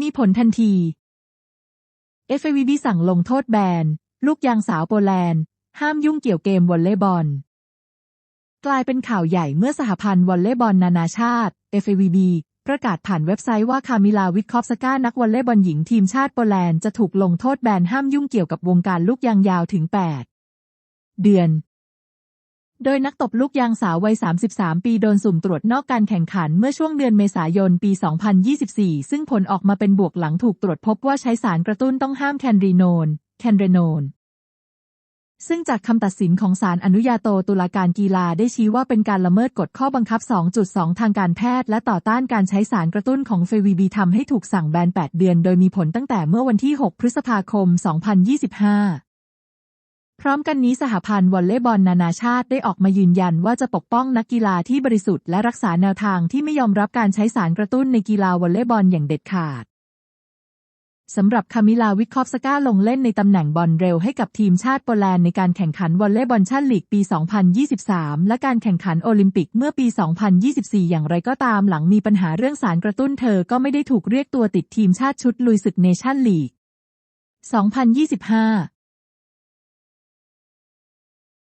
มีผลทันที FAVB สั่งลงโทษแบน ลูกยางสาวโปแลนด์ ห้ามยุ่งเกี่ยวเกมวอลเลย์บอล กลายเป็นข่าวใหญ่เมื่อสหพันธ์วอลเลย์บอลนานาชาติ FAVB ประกาศผ่านเว็บไซต์ว่าคามิลาวิทคอฟสกานักวอลเลย์บอลหญิงทีมชาติโปแลนด์จะถูกลงโทษแบนห้ามยุ่งเกี่ยวกับวงการลูกยางยาวถึง 8 เดือน โดยนักตบลูกยางสาววัย 33 ปีโดนสุ่มตรวจนอกการแข่งขันเมื่อช่วงเดือนเมษายนปี 2024 ซึ่งผลออกมาเป็นบวกหลังถูกตรวจพบว่าใช้สารกระตุ้นต้องห้ามแคนรีโนน แคนเรโนน ซึ่งจากคำตัดสินของศาลอนุญาโตตุลาการกีฬาได้ชี้ว่าเป็นการละเมิดกฎข้อบังคับ 2.2 ทางการแพทย์ และต่อต้านการใช้สารกระตุ้นของเฟวีบีทำให้ถูกสั่งแบน 8 เดือน โดยมีผลตั้งแต่เมื่อวันที่ 6 พฤษภาคม 2025 พร้อมกันนี้สหพันธ์วอลเลย์บอลนานาชาติได้ออกมายืนยันว่าจะปกป้องนักกีฬาที่บริสุทธิ์และรักษาแนวทางที่ไม่ยอมรับการใช้สารกระตุ้นในกีฬาวอลเลย์บอลอย่างเด็ดขาดสำหรับคามิลาวิคอฟสกาลงเล่นในตำแหน่งบอลเร็วให้กับทีมชาติโปแลนด์ในการแข่งขันวอลเลย์บอลชาติลีกปี 2023 และการแข่งขันโอลิมปิกเมื่อปี 2024 อย่างไรก็ตามหลังมีปัญหาเรื่องสารกระตุ้นเธอก็ไม่ได้ถูกเรียกตัวติดทีมชาติชุดลุยศึกเนชั่นลีก 2025